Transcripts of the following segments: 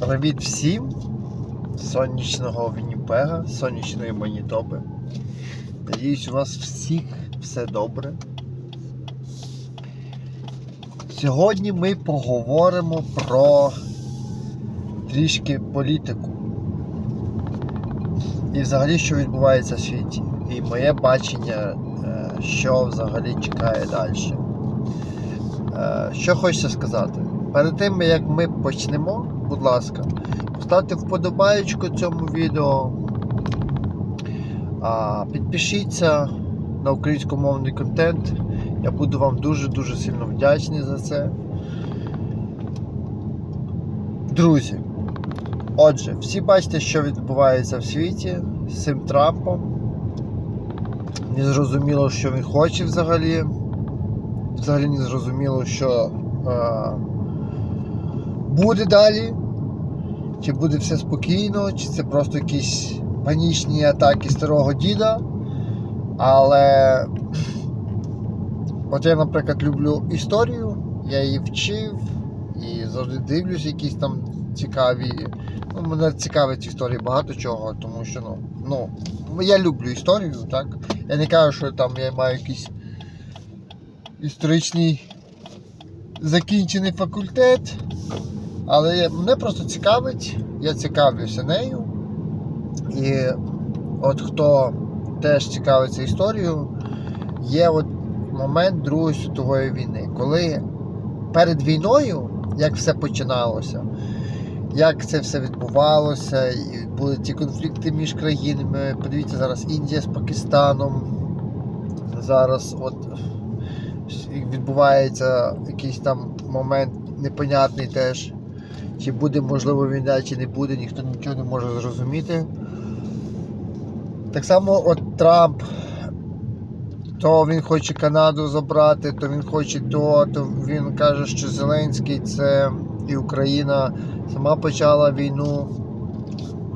Привіт всім сонячного Вінніпега, сонячної Манітоби. Надіюсь, у вас всіх все добре. Сьогодні ми поговоримо про трішки політику. І взагалі, що відбувається в світі. І моє бачення, е, що взагалі чекає далі. Е, Що хочеться сказати? Перед тим як ми почнемо, будь ласка, поставте вподобаєчку цьому відео. Підпишіться на українськомовний контент. Я буду вам дуже-дуже сильно вдячний за це. Друзі, отже, всі бачите, що відбувається в світі з цим Трампом. Незрозуміло, що він хоче взагалі. Взагалі не зрозуміло, що е, буде далі. Чи буде все спокійно, чи це просто якісь панічні атаки старого діда. Але от я, наприклад, люблю історію, я її вчив і завжди дивлюсь якісь там цікаві. Ну, мене цікавить історії багато чого, тому що ну, ну, я люблю історію, так? Я не кажу, що там я маю якийсь історичний закінчений факультет. Але мене просто цікавить, я цікавлюся нею. І от хто теж цікавиться історією, є от момент Другої світової війни, коли перед війною, як все починалося, як це все відбувалося, і були ті конфлікти між країнами. Подивіться зараз Індія з Пакистаном. Зараз от відбувається якийсь там момент непонятний теж. Чи буде можливо війна, чи не буде, ніхто нічого не може зрозуміти. Так само от Трамп, то він хоче Канаду забрати, то він хоче то, то він каже, що Зеленський це і Україна сама почала війну.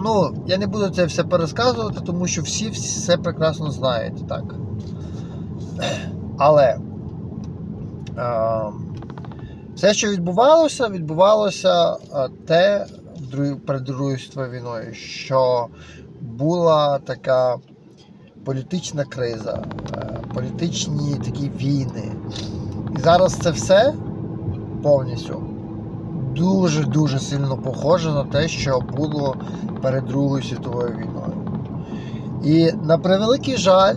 Ну, я не буду це все пересказувати, тому що всі все прекрасно знають, так. Але е, все, що відбувалося, відбувалося е, те перед Другою світовою війною, що була така політична криза, е, політичні такі війни. І зараз це все повністю дуже-дуже сильно похоже на те, що було перед Другою світовою війною. І на превеликий жаль,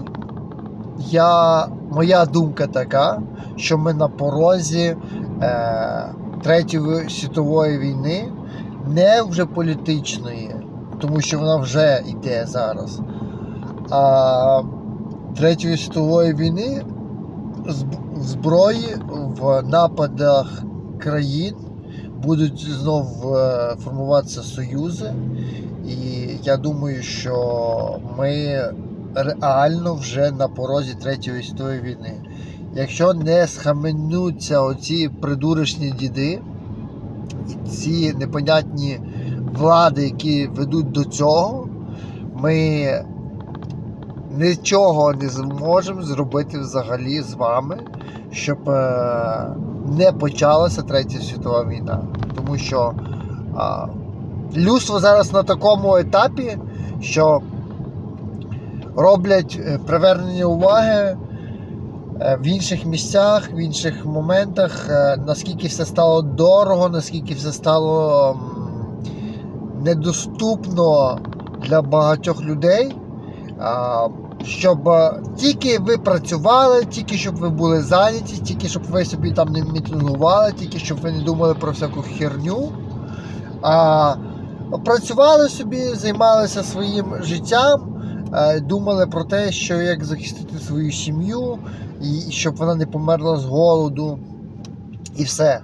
я, моя думка така, що ми на порозі Третьої світової війни, не вже політичної, тому що вона вже йде зараз. А Третьої світової війни в зброї в нападах країн будуть знов е, формуватися союзи. І я думаю, що ми реально вже на порозі Третьої світової війни. Якщо не схаменуться оці придурочні діди ці непонятні влади, які ведуть до цього, ми нічого не зможемо зробити взагалі з вами, щоб е, не почалася Третя світова війна. Тому що а, людство зараз на такому етапі, що роблять е, привернення уваги в інших місцях, в інших моментах, е, наскільки все стало дорого, наскільки все стало недоступно для багатьох людей. Щоб е, тільки ви працювали, тільки щоб ви були зайняті, тільки щоб ви собі там не мітингували, тільки щоб ви не думали про всяку херню. А працювали собі, займалися своїм життям, е, думали про те, що як захистити свою сім'ю, щоб вона не померла з голоду, і все.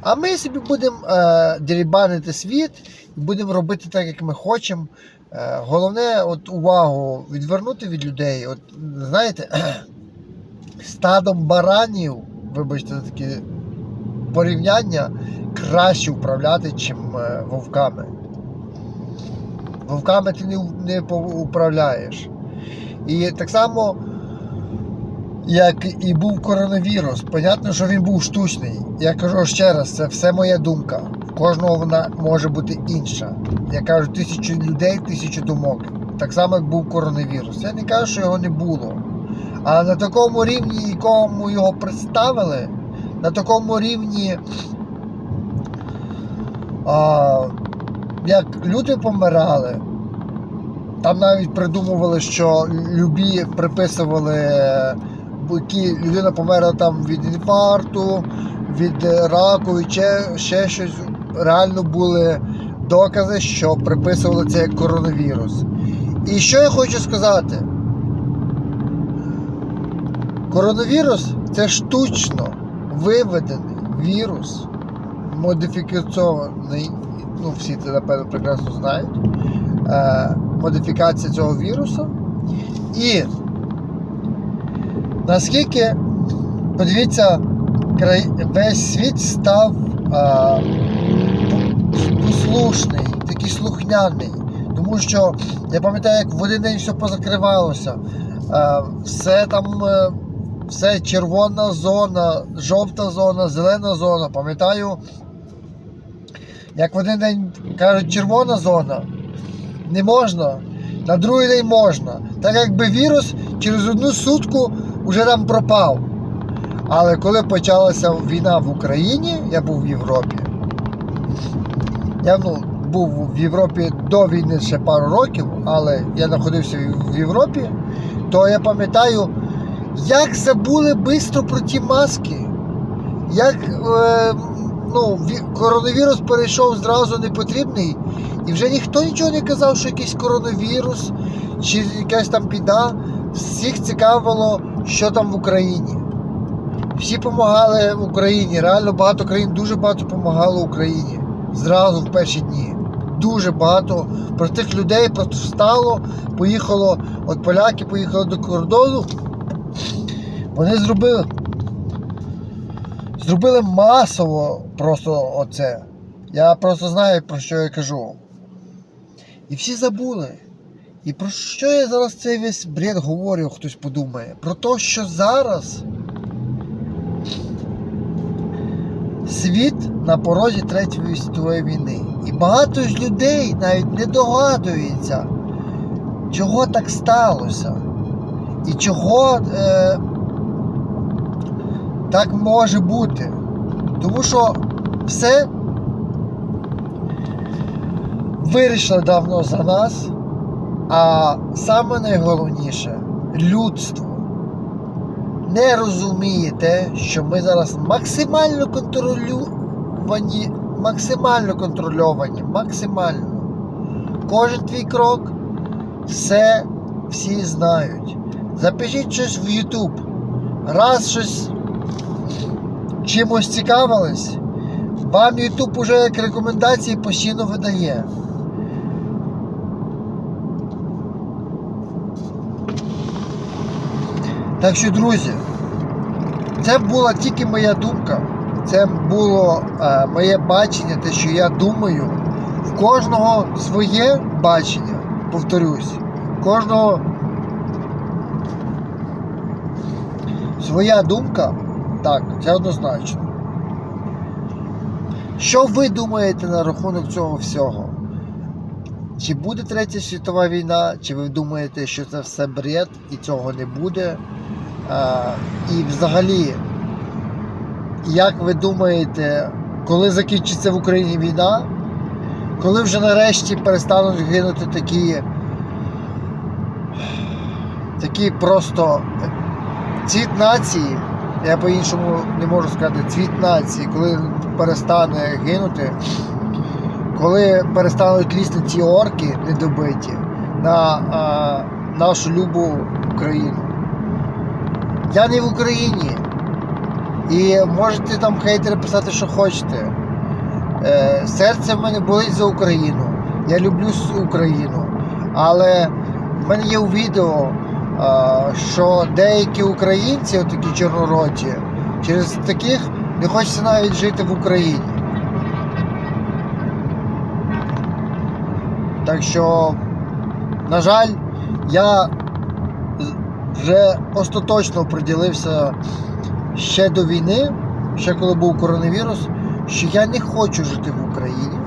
А ми собі будемо е, дерібанити світ і будемо робити так, як ми хочемо. Е, головне, от увагу відвернути від людей. От знаєте, стадом баранів, вибачте за таке порівняння, краще управляти, чим е, вовками. Вовками ти не, не управляєш. І так само, як і був коронавірус, понятно, що він був штучний. Я кажу ще раз, це все моя думка. кожного вона може бути інша. Я кажу, тисячу людей, тисячу думок. Так само, як був коронавірус. Я не кажу, що його не було. А на такому рівні, якому його представили, на такому рівні, а, як люди помирали, там навіть придумували, що любі приписували, які людина померла там від інфаркту, від раку, від ще, ще щось. Реально були докази, що приписували це як коронавірус. І що я хочу сказати? Коронавірус це штучно виведений вірус, модифікаційний, ну всі це напевно прекрасно знають. Е, модифікація цього вірусу. І наскільки, подивіться, весь світ став по- послушний, такий слухняний. Тому що я пам'ятаю, як в один день все позакривалося. Е, все там, е, все червона зона, жовта зона, зелена зона. Пам'ятаю, як в один день кажуть, червона зона, не можна, на другий день можна. Так якби вірус через одну сутку вже там пропав. Але коли почалася війна в Україні, я був в Європі. Я ну, був в Європі до війни ще пару років, але я знаходився в Європі, то я пам'ятаю, як забули швидко про ті маски. Як е, ну, коронавірус перейшов зразу непотрібний, і вже ніхто нічого не казав, що якийсь коронавірус чи якась там біда. Всіх цікавило, що там в Україні. Всі допомагали Україні. Реально багато країн дуже багато допомагало Україні. Зразу в перші дні. Дуже багато простих людей просто встало, поїхало, от поляки поїхали до кордону. Вони зробили. Зробили масово просто оце. Я просто знаю, про що я кажу. І всі забули. І про що я зараз цей весь бред говорю, хтось подумає? Про те, що зараз світ на порозі Третьої світової війни. І багато з людей навіть не догадується, чого так сталося. І чого е, так може бути. Тому що все вирішили давно за нас. А саме найголовніше людство не розуміє те, що ми зараз максимально контролювані, максимально контрольовані, максимально. Кожен твій крок, все всі знають. Запишіть щось в YouTube. Раз щось чимось цікавились, вам YouTube уже як рекомендації постійно видає. Так що, друзі, це була тільки моя думка. Це було е, моє бачення, те, що я думаю. В кожного своє бачення, повторюсь, кожного своя думка, так, це однозначно. Що ви думаєте на рахунок цього всього? Чи буде Третя світова війна, чи ви думаєте, що це все бред і цього не буде? А, і взагалі, як ви думаєте, коли закінчиться в Україні війна? Коли вже нарешті перестануть гинути такі, такі просто цвіт нації, я по-іншому не можу сказати, цвіт нації, коли перестане гинути, коли перестануть лізти ці орки недобиті на а, нашу любу Україну. Я не в Україні. І можете там хейтери писати, що хочете. Е, серце в мене болить за Україну. Я люблю Україну. Але в мене є у відео, е, що деякі українці, такі чорнороті, через таких не хочеться навіть жити в Україні. Так що, на жаль, я вже остаточно приділився ще до війни, ще коли був коронавірус, що я не хочу жити в Україні.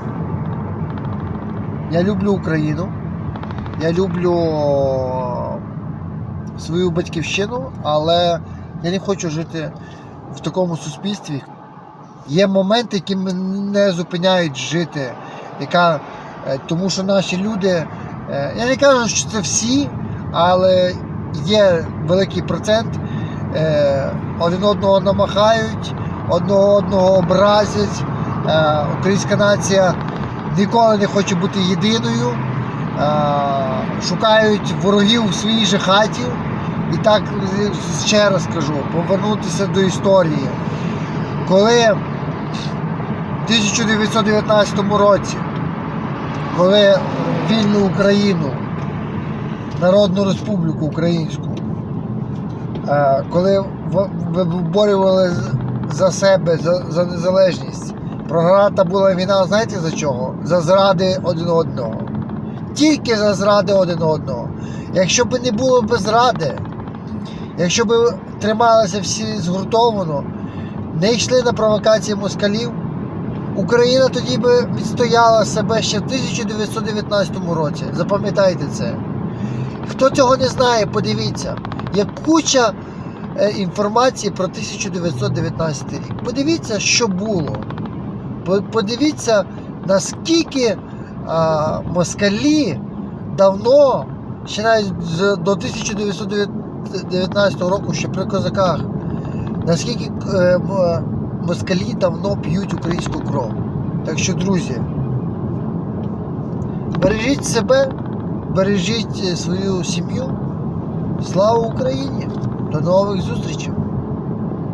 Я люблю Україну. Я люблю свою батьківщину, але я не хочу жити в такому суспільстві. Є моменти, які мене зупиняють жити, яка, е, тому що наші люди, е, я не кажу, що це всі, але є великий процент, е, один одного намахають, одного одного образять. Е, Українська нація ніколи не хоче бути єдиною, е, шукають ворогів в своїй же хаті. І так ще раз кажу, повернутися до історії. Коли в 1919 році, коли вільну Україну, Народну Республіку Українську, е, коли виборювали за себе, за, за незалежність, програта була війна, знаєте за чого? За зради один одного. Тільки за зради один одного. Якщо б не було б зради, якщо б трималися всі згуртовано, не йшли на провокації москалів, Україна тоді би відстояла себе ще в 1919 році. Запам'ятайте це. Хто цього не знає, подивіться. Є куча е, інформації про 1919 рік. Подивіться, що було. Подивіться, наскільки а, москалі давно, ще навіть до 1919 року, ще при козаках, наскільки е, москалі давно п'ють українську кров. Так що, друзі, бережіть себе, бережіть е, свою сім'ю. Слава Україні! До нових зустрічей!